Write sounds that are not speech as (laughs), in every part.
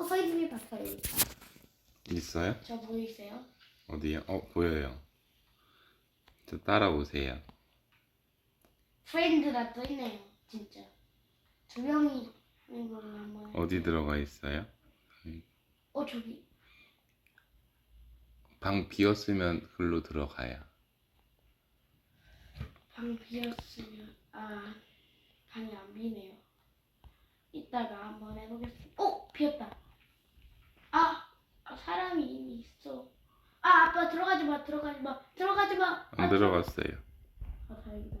어, 서희님이 봤어요. 있어요? 저 보이세요? 어디요? 어 보여요. 저 따라오세요. 프렌드라 떠 있네요. 진짜. 두 명이 하는 걸로 한번. 어디 들어가 있어요? 어, 저기. 방 비었으면 글로 들어가요. 방 비었으면 아 방이 안 비네요. 이따가 한번 해보겠습니다. 어 비었다. 아, 아, 사람이 이미 있어. 아 아빠 들어가지 마 들어가지 마 들어가지 마. 안 들어갔어요. 아 다행이다.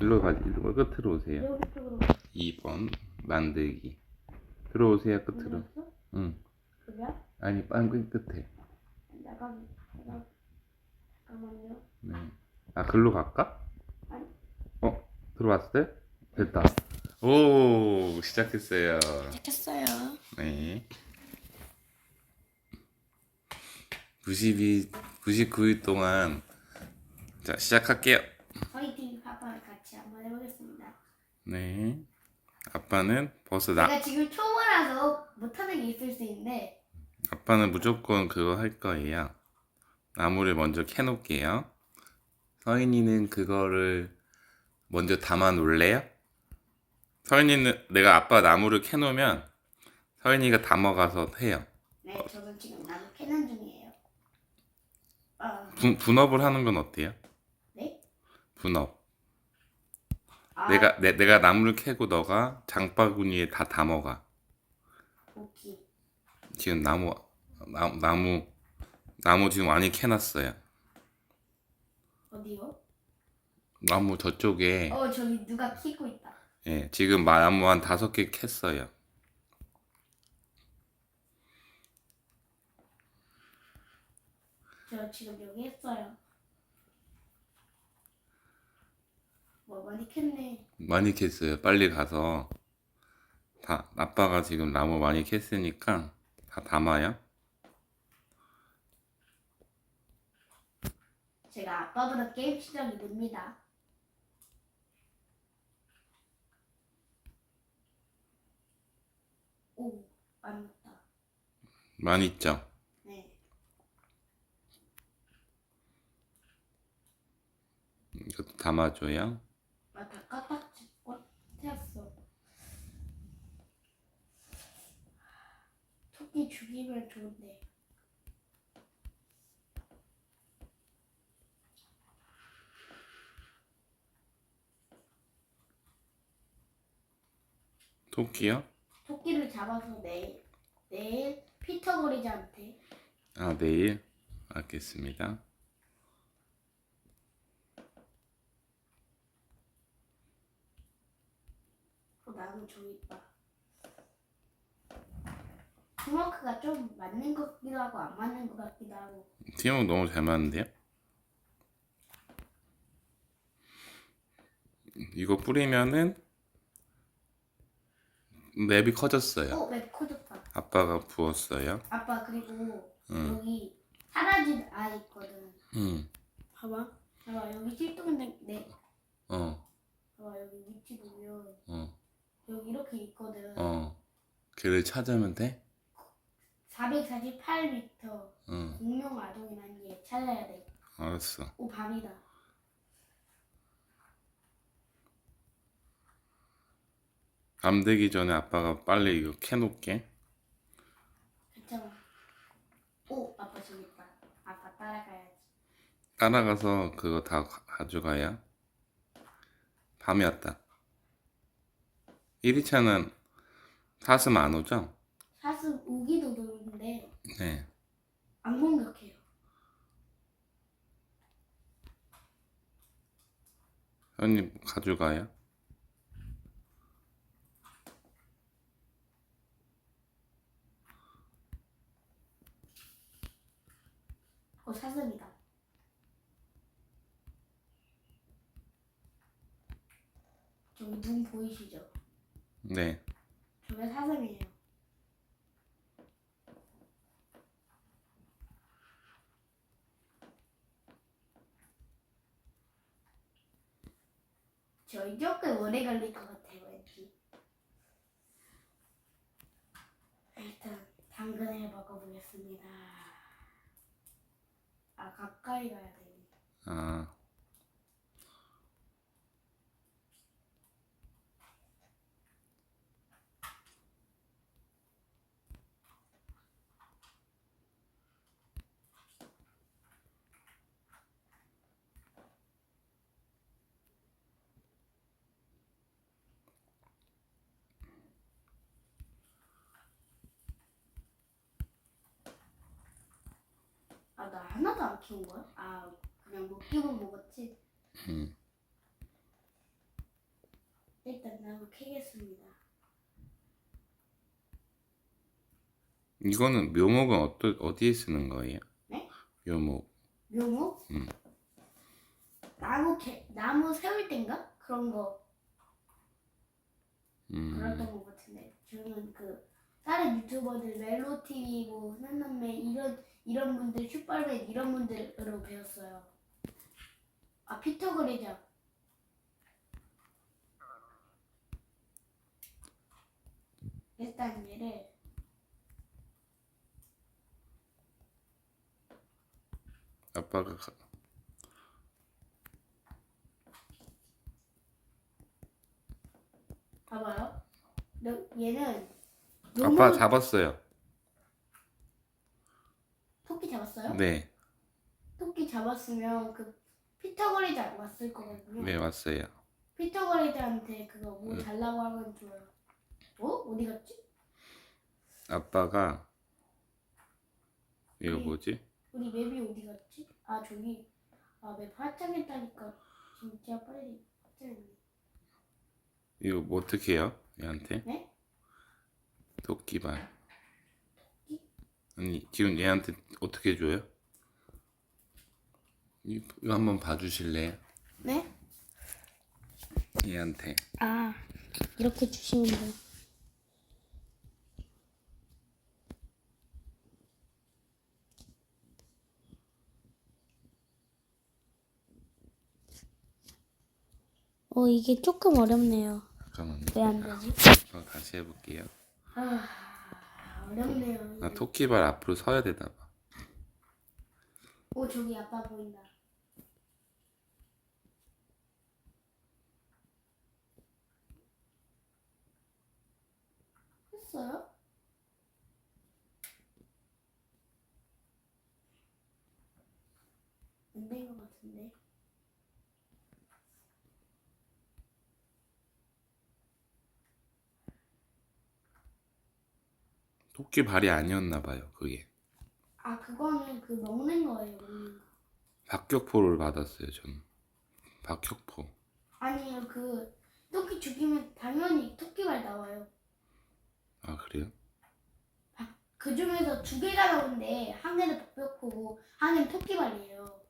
일로 가, 일로 끝으로 오세요. 여기 쪽으로 2번 만들기. 들어오세요 끝으로. 들어갔어? 응. 그래야? 아니 빵 끝 끝에. 나가 나가 잠깐만요. 네. 아 글로 갈까? 아니. 어 들어왔어요? 됐다. 오 시작했어요. 시작했어요. 네. 92 99일 동안 자 시작할게요. 화이팅 아빠랑 같이 한번 해보겠습니다. 네. 아빠는 벌써 나 제가 지금 초보라서 못하는 게 있을 수 있는데 아빠는 무조건 그거 할 거예요. 나무를 먼저 캐놓을게요. 서인이는 그거를 먼저 담아 놓을래요? 서인이는 내가 아빠 나무를 캐놓으면 서인이가 담아가서 해요. 네 저는 지금 나무 캐는 중이에요. 아 분, 분업을 하는 건 어때요? 네? 분업. 아, 내가 내, 내가 나무를 캐고 너가 장바구니에 다 담아가. 오케이. 지금 나무 나, 나무 나무 지금 많이 캐놨어요. 어디요? 나무 저쪽에 어 저기 누가 키고 있다. 예, 지금 나무 한 다섯 개 캤어요. 저 지금 여기 했어요. 뭐 많이 캤네. 많이 캤어요. 빨리 가서 다 아빠가 지금 나무 많이 캤으니까 다 담아요. 제가 아빠보다 게임 실력이 늡니다. 오, 맞다. 많이 있죠. 네. 이것도 담아줘요. 아, 다꽉 태웠어. 토끼 죽이면 좋은데. 토끼요? 토끼를 잡아서 내일, 내일 피터 거리자한테 아 내일 알겠습니다. 어, 나무 저기 있다. 팀워크가 좀 맞는 것 같기도 하고 안 맞는 것 같기도 하고. 팀워크 너무 잘 맞는데요? 이거 뿌리면은 맵이 커졌어요. 어, 맵 커졌다. 아빠가 부었어요. 아빠 그리고 응. 여기 사라진 아이 있거든. 응. 봐봐. 봐봐 여기 실동된 네. 어. 봐봐 여기 위치 보면 어. 여기 이렇게 있거든. 어. 걔를 찾으면 돼? 448m 응. 공룡 아동이라는 게 찾아야 돼. 알았어. 오 밤이다. 밤 되기 전에 아빠가 빨리 이거 캐놓게. 괜찮아. 오 아빠 저기 있다. 아빠 따라가야지. 따라가서 그거 다 가- 가져가야. 밤이 왔다. 1위차는 사슴 안 오죠? 사슴 오기도 노는데 네. 안 공격해요. 형님 가져가요? 어 사슴이다. 저기 눈 보이시죠? 네. 저게 사슴이에요. 저희 조금 오래 걸릴 것 같아요, 왠지. 일단 당 이번에 먹어보겠습니다. 아 가까이 가야 돼. 아, 아나 하나도 안 키운 거야? 아 그냥 먹기만 먹었지. 음. 일단 나무 캐겠습니다. 이거는 묘목은 어떠, 어디에 쓰는 거예요? 네? 묘목. 묘목? 음. 나무 캐 나무 세울 땐가 그런 거 그랬던 음, 것 같은데 저는 그 다른 유튜버들 멜로티비 뭐 산남매 이런 이런 분들 슈퍼맨 이런 분들으로 배웠어요. 아 피터 그레자 일단 얘를 아빠가 가- 봐봐요. 너- 얘는 아빠 잡았어요. 토끼 잡았어요? 네, 토끼 잡았으면 그 피터 그레자 왔을 거거든요. 네 왔어요. 피터 그레자한테 그거 뭐 네. 달라고 하면 줘요. 어? 어디 갔지? 아빠가 이거 음. 뭐지? 우리 맵이 어디 갔지? 아 저기 아맵 활짝했다니까 진짜 빨리 활짝했네. 이거 뭐 어떻게 해요? 얘한테? 네? 도끼발. 아니 지금 얘한테 어떻게 줘요? 이- 이거 한번 봐주실래요? 네? 얘한테. 아 이렇게 주시면 돼요. 어 이게 조금 어렵네요. 잠깐만요. 왜 안 되지? 저 다시 해볼게요. 아 어렵네요. 아 토끼발 앞으로 서야 되나 봐. 오 저기 아빠 보인다. 했어요? 안된것 같은데. 토끼 발이 아니었나 봐요. 그게. 아 그거는 그 먹는 거예요. 먹는 거. 박격포를 받았어요. 저는. 박격포. 아니요 그 토끼 죽이면 당연히 토끼발 나와요. 아 그래요? 그 중에서 두 개가 나오는데 한 개는 박벽호고 한 개는 토끼발이에요.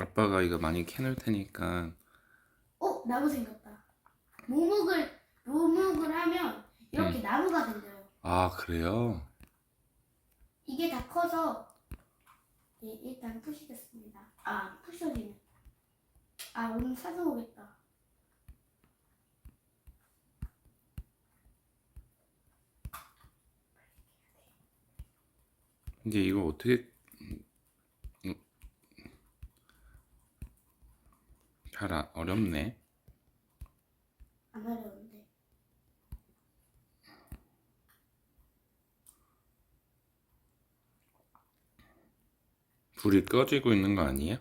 아빠가 이거 많이 캐놓을 테니까 어 나무 생겼다. 모목을 모목을 하면 이렇게 음. 나무가 생겨 요. 아 그래요? 이게 다 커서 예, 일단 푸시겠습니다. 아 푸셔지네. 아 오늘 사서 오겠다. 이제 이거 어떻게 음, 잘 아, 어렵네. 안 어려운데. 불이 꺼지고 있는 거 아니에요?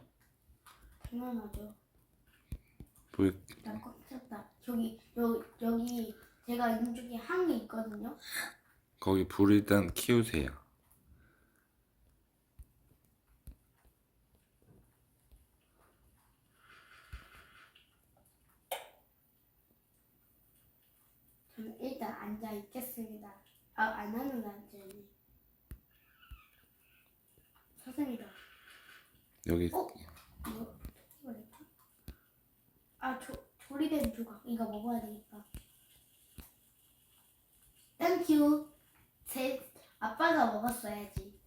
당연하죠. 불 나꽉 찼다. 저기 여, 여기 제가 있는 쪽에 한개 있거든요. 거기 불 일단 키우세요. 저는 일단 앉아 있겠습니다. 아, 안 하는 앉아 있네. 선생님이다. 여기 어? 이거 뭐랬지? 아, 조, 조리된 조각. 이거 먹어야 되니까. 땡큐. 제 아빠가 먹었어야지.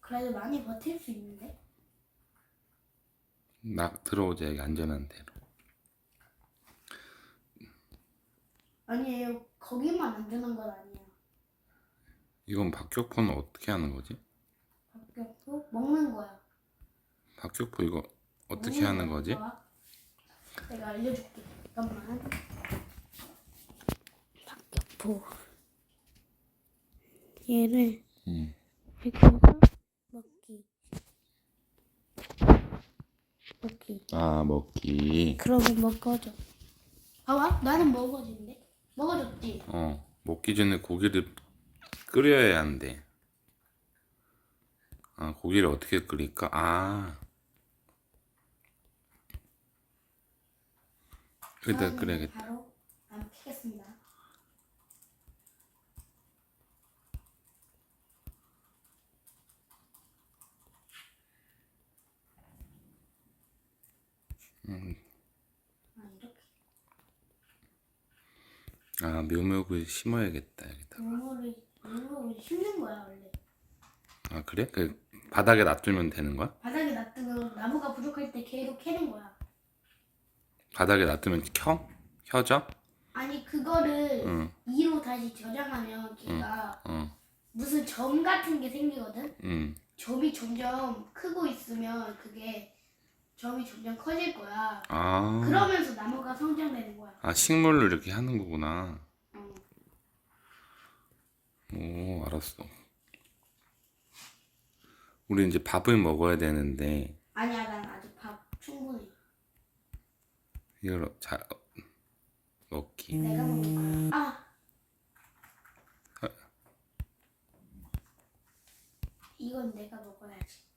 그래도 많이 버틸 수 있는데? 나 들어오자 여기 안전한 데로. 아니에요. 거기만 안전한 건 아니에요. 이건 박격포는 어떻게 하는 거지? 박격포 먹는 거야. 박격포 이거 어떻게 먹는 하는 거야. 거지? 봐봐. 내가 알려줄게. 잠깐만. 박격포. 얘를 음. 이렇게 해서 먹기. 먹기. 아 먹기. 그러면 먹어져. 봐봐, 나는 먹어진대. 먹어졌지. 어 먹기 전에 고기를 끓여야 한대. 아 고기를 어떻게 끓일까? 아 여기다 끓여야겠다. 바로 안 피겠습니다. 음. 아 이렇게 아 묘목을 심어야겠다 여기다. 물을 심는 거야 원래. 아 그래? 그 바닥에 놔두면 되는 거야? 바닥에 놔두고 나무가 부족할 때 계속 캐는 거야. 바닥에 놔두면 켜? 켜져? 아니 그거를 응. 2로 다시 저장하면 걔가 어. 무슨 점 같은 게 생기거든. 음. 점이 점점 크고 있으면 그게 점이 점점 커질 거야. 아. 그러면서 나무가 성장되는 거야. 아 식물로 이렇게 하는 거구나. 어. 오 알았어. 우리 이제 밥을 먹어야 되는데 아니야 난 아직 밥 충분해. 이걸 잘 먹기. 내가 먹을 거야. 아. 이건 내가.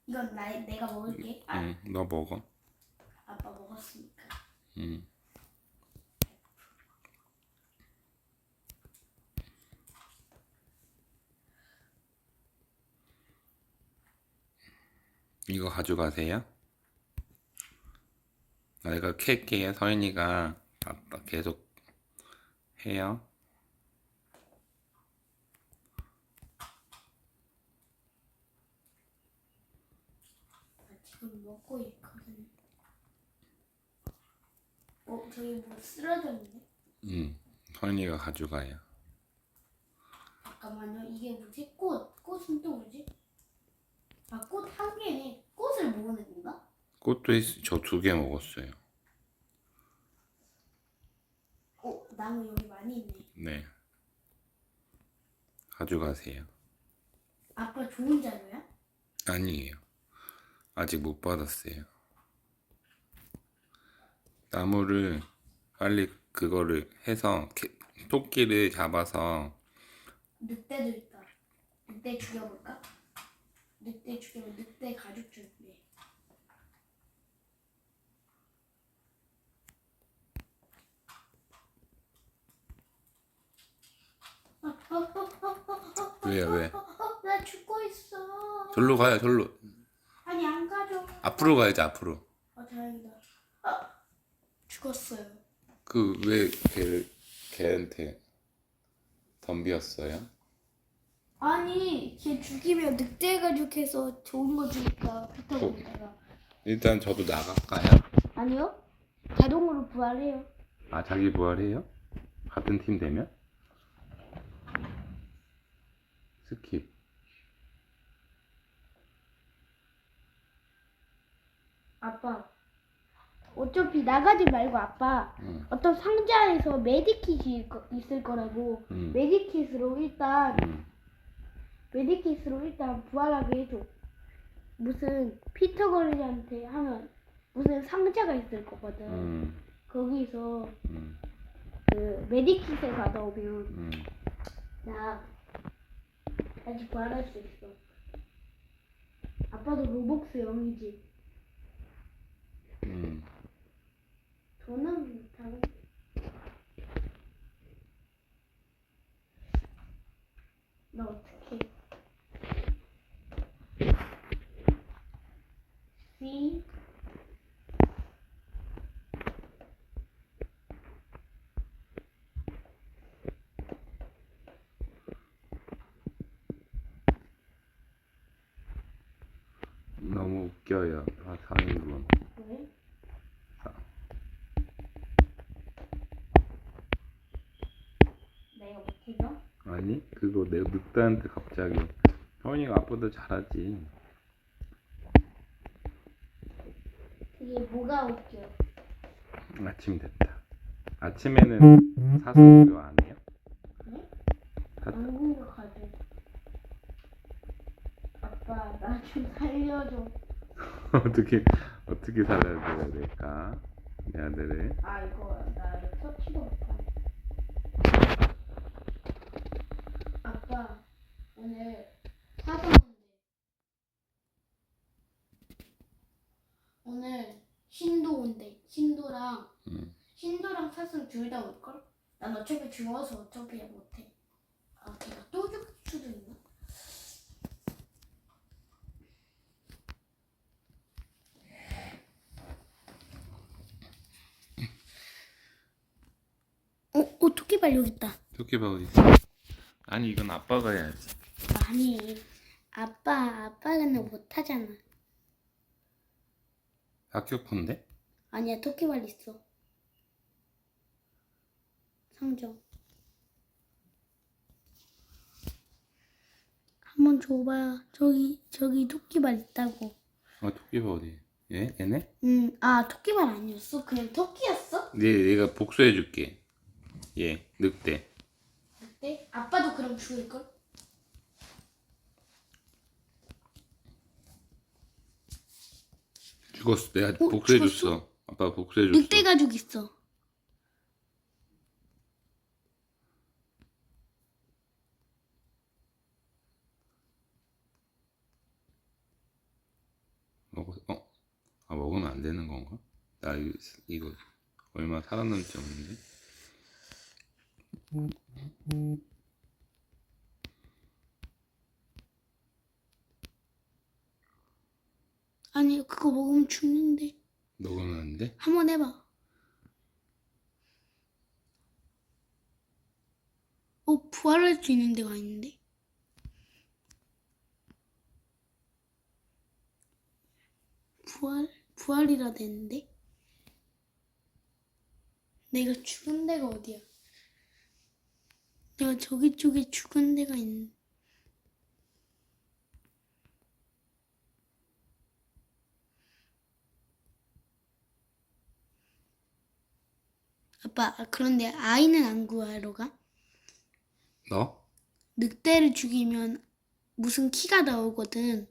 이건 나 내가 먹을게. 아, 응, 너 먹어. 아빠 먹었으니까. 응. 이거 가져가세요. 내가 캘게요. 서인이가 아빠 계속 해요. 나 지금 먹고 있거든. 어 저기 뭐 쓰러졌네. 응. 서인이가 가져가요. 잠깐만요. 이게 뭐지? 꽃. 꽃은 또 뭐지? 아, 꽃 한 개네. 꽃을 먹는 건가? 꽃도 저 두 개 먹었어요. 어, 나무 여기 많이 있네. 네. 가져가세요. 아빠 좋은 자료야? 아니에요. 아직 못 받았어요. 나무를 빨리 그거를 해서 개- 토끼를 잡아서 늑대도 있다. 늑대 죽여볼까? 늑대 죽이면 늑대 가죽 어, 왜 왜? (laughs) 나 죽고 있어. 절로 가요 절로. 아니 안 가져. 앞으로 가야지 앞으로. 죽었어요. 그 왜 걔를 걔한테 덤비었어요? 아니 걔 죽이면 늑대 가 죽해서 좋은 거 주니까 붙어보다가 일단 저도 나갈까요? 아니요 자동으로 부활해요. 아 자기 부활해요? 같은 팀 되면? 스킵. 아빠 어차피 나가지 말고 아빠 응. 어떤 상자에서 메디킷이 있- 있을 거라고 응. 메디킷으로 일단 응. 메디킷으로 일단 부활하게 해줘. 무슨 피터 거리한테 하면 무슨 상자가 있을 거거든. 응. 거기서 응. 그 메디킷을 받아오면 응. 나 다시 부활할 수 있어. 아빠도 로복스 0이지. 응. 저는 다른. 나 어떻게? C 너무 웃겨요. 아, 4인분. 왜? 아니 그거 내 늑대한테 갑자기 혜원이가 아빠도 잘하지 그게 뭐가 웃겨? 아침 됐다 아침에는 사슴 교 안 해요? 네? 사- 안 공격하죠. 아빠 나 좀 살려줘. (laughs) 어떻게 어떻게 살려줘야 될까 내 아들을 아 이거 나 이거 터치도 못하네. 아빠 오늘 온대. 오늘 신도 온대. 신도랑 응. 신도랑 사슴 둘 다 올걸? 난 어차피 죽어서 어차피 못해. 아 걔가 또 죽을 수도 있나? 어, 어 토끼발 여기 있다. 토끼 있어 아니 이건 아빠가 해야지 아니, 아빠, 아빠는 못하잖아. 학교 콘데 아니야, 토끼발 있어. 상점. 한번 줘봐. 저기, 저기 토끼발 있다고. 어 토끼 봐 어디 얘 얘네 응, 아, 토끼발 아니었어? 그냥 토끼였어? 얘 얘가 복수해 줄게 얘 늑대 그때? 아빠도 그럼 죽을걸? 죽었어 내가 어, 복수해 죽었어? 줬어 아빠 복수해 줬어 늑대 가죽 있어. 먹어 어? 아 먹으면 안 되는 건가? 나 이거, 이거 얼마 살았는지 없는데 아니, 그거 먹으면 죽는데. 돼? 한번 해봐. 어, 부활할 수 있는 데가 있는데? 부활? 부활이라 되는데? 내가 죽은 데가 어디야? 내가 저기 쪽에 죽은 데가 있는. 아, 그런데 아이는 안 구하러 가? 너? 늑대를 죽이면 무슨 키가 나오거든.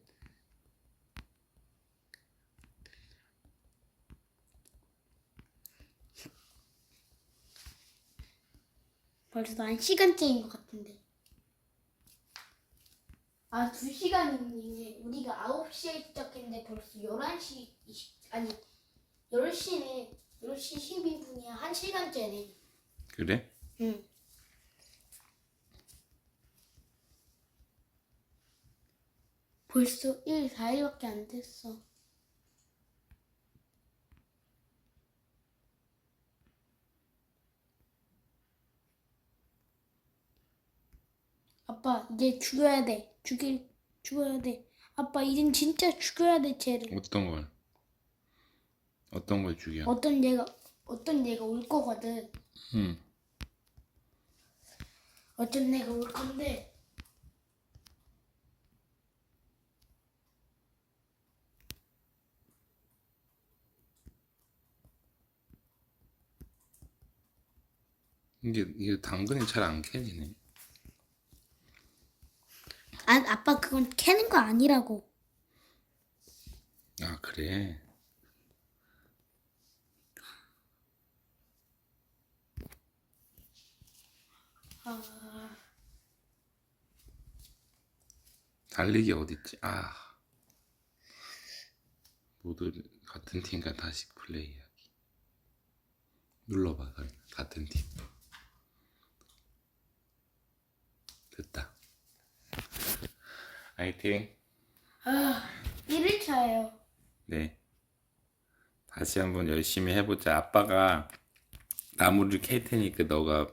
벌써 한 시간째인 것 같은데. 아, 두 시간이네. 우리가 9시에 시작했는데 벌써 11시, 20, 아니, 10시네. 10시 12분이야. 한 시간째네. 그래? 응. 벌써 1, 4일밖에 안 됐어. 아빠, 이제 죽여야 돼. 죽일, 죽어야 돼. 아빠, 이젠 진짜 죽여야 돼, 쟤를. 어떤 걸? 어떤 걸 죽여? 어떤 얘가, 어떤 얘가 올 거거든. 응. 어떤 애가 올 건데 이게 이게 당근이 잘 안 캐지네. 아, 아빠 그건 캐는 거 아니라고 아 그래. 아, 달리기 어딨지? 아 모두 같은 팀과 다시 플레이하기. 눌러봐, 그럼. 같은 팀. 됐다. 화이팅. 아 1일차예요 네. 다시 한번 열심히 해보자. 아빠가 나무를 캘 테니까 너가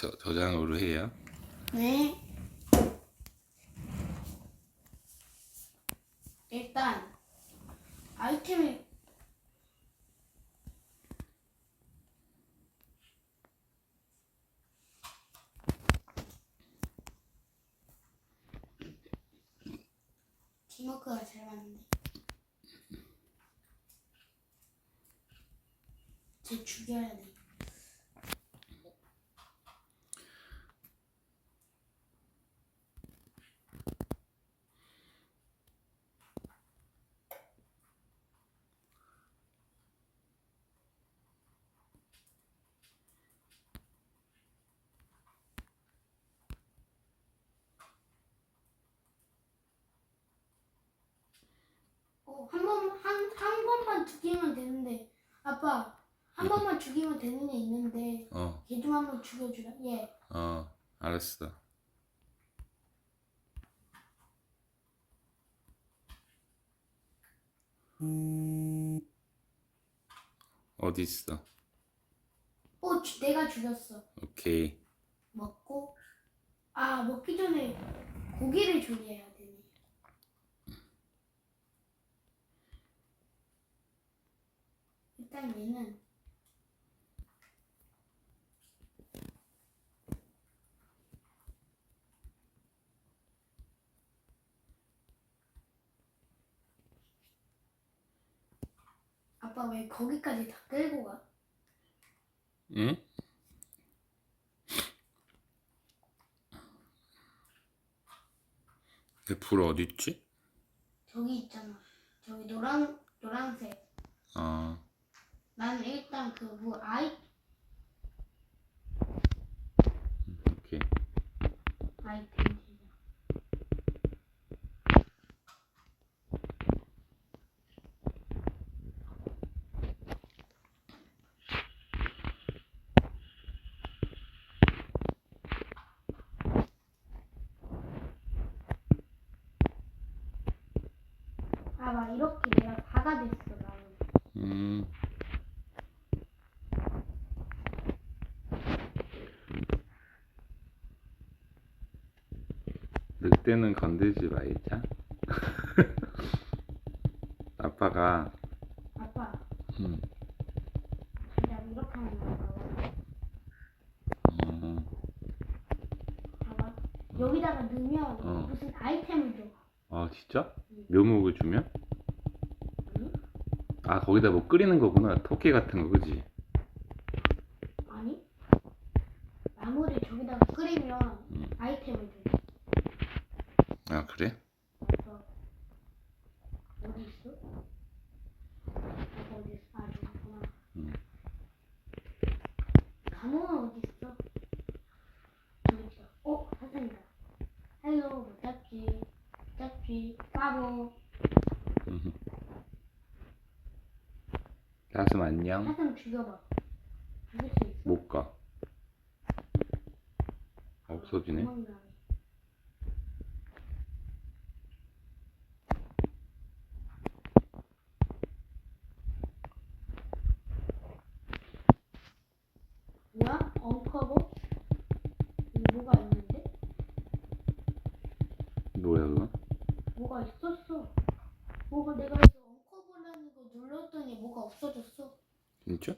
저, 저장으로 해요. 네. 일단 아이템을 디모크가 잘 맞는데 제 죽여야 돼. 한 번, 한, 한 번만 죽이면 되는데. 아빠, 한 번만 죽이면 되는 애 있는데. 어, 얘좀 한 번 죽여주라. 예. 어, 알았어. 어디 있어? 어, 주- 내가 죽였어. 오케이. 먹고. 아, 먹기 전에 고기를 조리해야 되네. 일단 얘는 아빠 왜 거기까지 다 끌고 가? 응? 불 어디 있지? 저기 있잖아. 저기 노란 노란색. 어, 나는 일단 그뭐 아이 오케이. 아이템 제작. 아, 막 이렇게 내가 다가 됐어, 나는. 음, 늑대는 건들지 말자. (laughs) 아빠가, 아빠, 음, 그냥 이렇게 하면 나와. 어, 봐봐. 여기다가 넣으면 어. 무슨 아이템을 줘. 아 진짜? 묘목을 주면? 아니? 아 거기다 뭐 끓이는 거구나. 토끼 같은 거, 그지? 아니? 나무를 저기다가 끓이면 음. 아이템을 줘. 아 그래? 아빠 어디 있어? 아빠 어디 있어? 아 저기 있구나. 음. 나무는 어디 있어? 저기 있어. 어 사슴이다. 헬로 못 잡지. 못 잡지. 바보. 음. 가슴 안녕. 사슴 죽여봐. 죽일 수 있어? 못 가. 없어지네. 도망가네. 뭐야? 엉커버? 여기 뭐가 있는데? 뭐야 그거? 뭐가 있었어. 뭐가 내가 이거 엉커버라는 거 눌렀더니 뭐가 없어졌어. 진짜?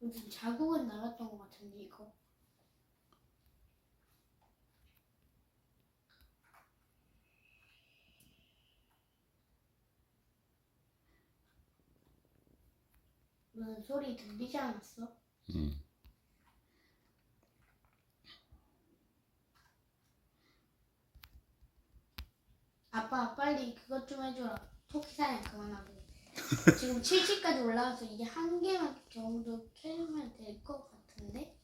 무슨 자국은 이거. 무슨 소리 들리지 않았어? 응. 아빠 빨리 그것 좀 해줘라. 토끼 사냥 그만하고. 지금 (laughs) 70까지 올라와서 이제 한 개만 정도 캐면 될 것 같은데?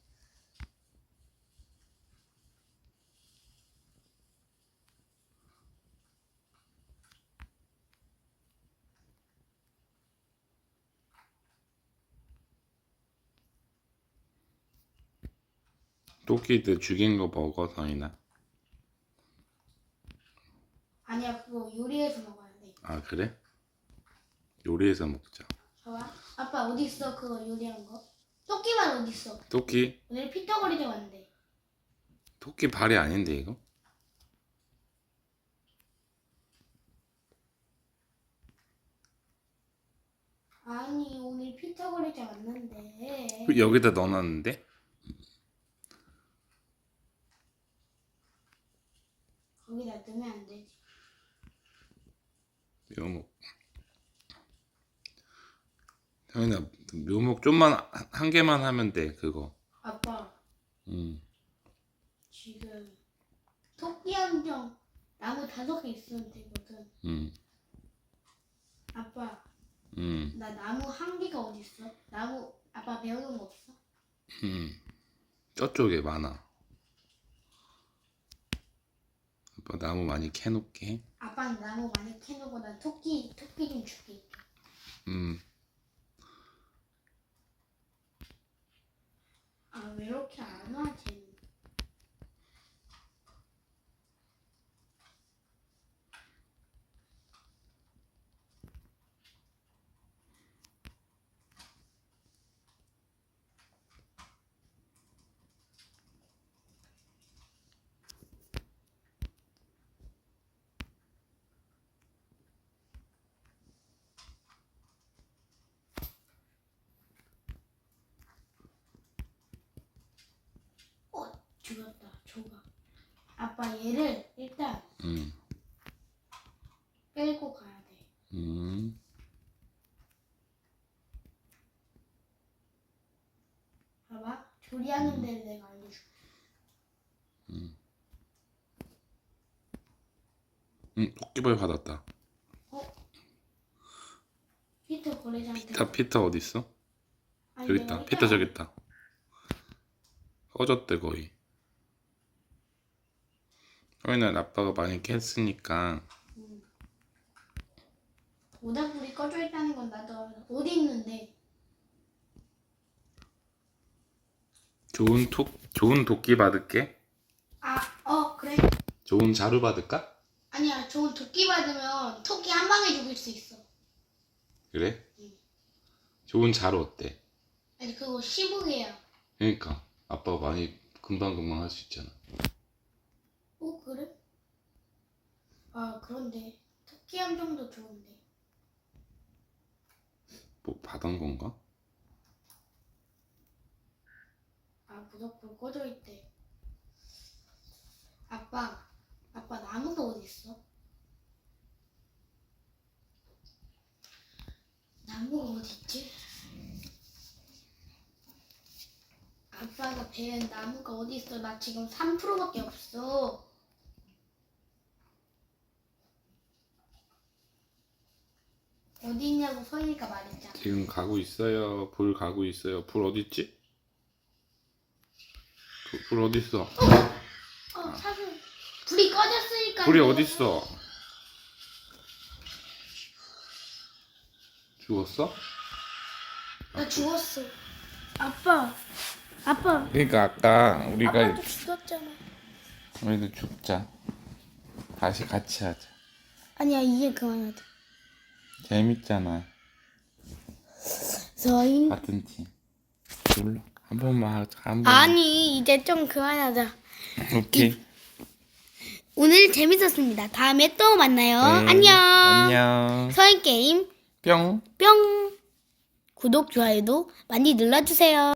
토끼들 죽인 거 먹어 서인아. 아니야 그거 요리해서 먹어야 돼. 아 그래? 요리해서 먹자. 봐봐. 아빠 어디 있어 그거 요리한 거? 토끼만 어디 있어? 토끼? 오늘 피터거리지 왔는데. 토끼 발이 아닌데 이거? 아니 오늘 피터거리지 왔는데. 여기다 넣어놨는데? 거기다 넣으면 안 되지. 묘목. 형이나 묘목 좀만 한- 한 개만 하면 돼 그거. 아빠 음. 지금 토끼 함정 나무 다섯 개 있으면 되거든. 음. 아빠 음. 나 나무 한 개가 어디 있어? 나무 아빠 배우는 거 없어? 음. 저쪽에 많아. 아빠 나무 많이 캐놓게. 아빠는 나무 많이 캐놓고 난 토끼 토끼 좀 줄게. 음. 아 왜 이렇게 안 와? 쟤는. 어 죽었다 조각. 아빠 얘를 일단 음. 끌고 가야 돼. 음. 봐봐 조리하는 데를 내가 알려줄게. 음. 토끼벌 받았다. 피터 거래자한테. 피터 피터 어디 있어? 아니, 저기 있다. 피터 저기 있다. 꺼졌대 거의. 형이는 아빠가 많이 깼으니까 음. 모닥불이 꺼져 있다는 건 나도. 어디 있는데? 좋은 톡 좋은 도끼 받을게. 아, 어 그래. 좋은 자루 받을까? 아니야, 좋은 도끼 받으면 토끼 한 방에 죽일 수 있어. 그래? 응. 좋은 자루 어때? 아니 그거 15개야. 그러니까 아빠가 많이 금방 금방 할 수 있잖아. 어 그래? 아 그런데 토끼 함정도 좋은데. 뭐 받은 건가? 아 모닥불 꺼져 있대. 아빠, 아빠 나무가 어디 있어? 나무가 어디 있지? 아빠가 배운 나무가 어디 있어? 나 지금 3%밖에 없어. 어디 있냐고 서희니까 말했잖아. 지금 가고 있어요. 불 가고 있어요. 불 어디 있지? 불, 불 어디 있어? 어, 사실 불이 꺼졌으니까. 불이 어디 있어? 죽었어? 나 죽었어. 아빠, 아빠. 그러니까 아까 우리가 아빠도 죽었잖아. 우리도 죽자. 다시 같이 하자. 아니야 이제 그만하자. 재밌잖아. 서인. 같은 팀. 몰라. 한 번만 하자. 한 번. 아니 이제 좀 그만하자. 오케이. 오늘 재밌었습니다. 다음에 또 만나요. 네, 안녕. 안녕. 서인 게임 뿅. 뿅. 구독 좋아요도 많이 눌러주세요.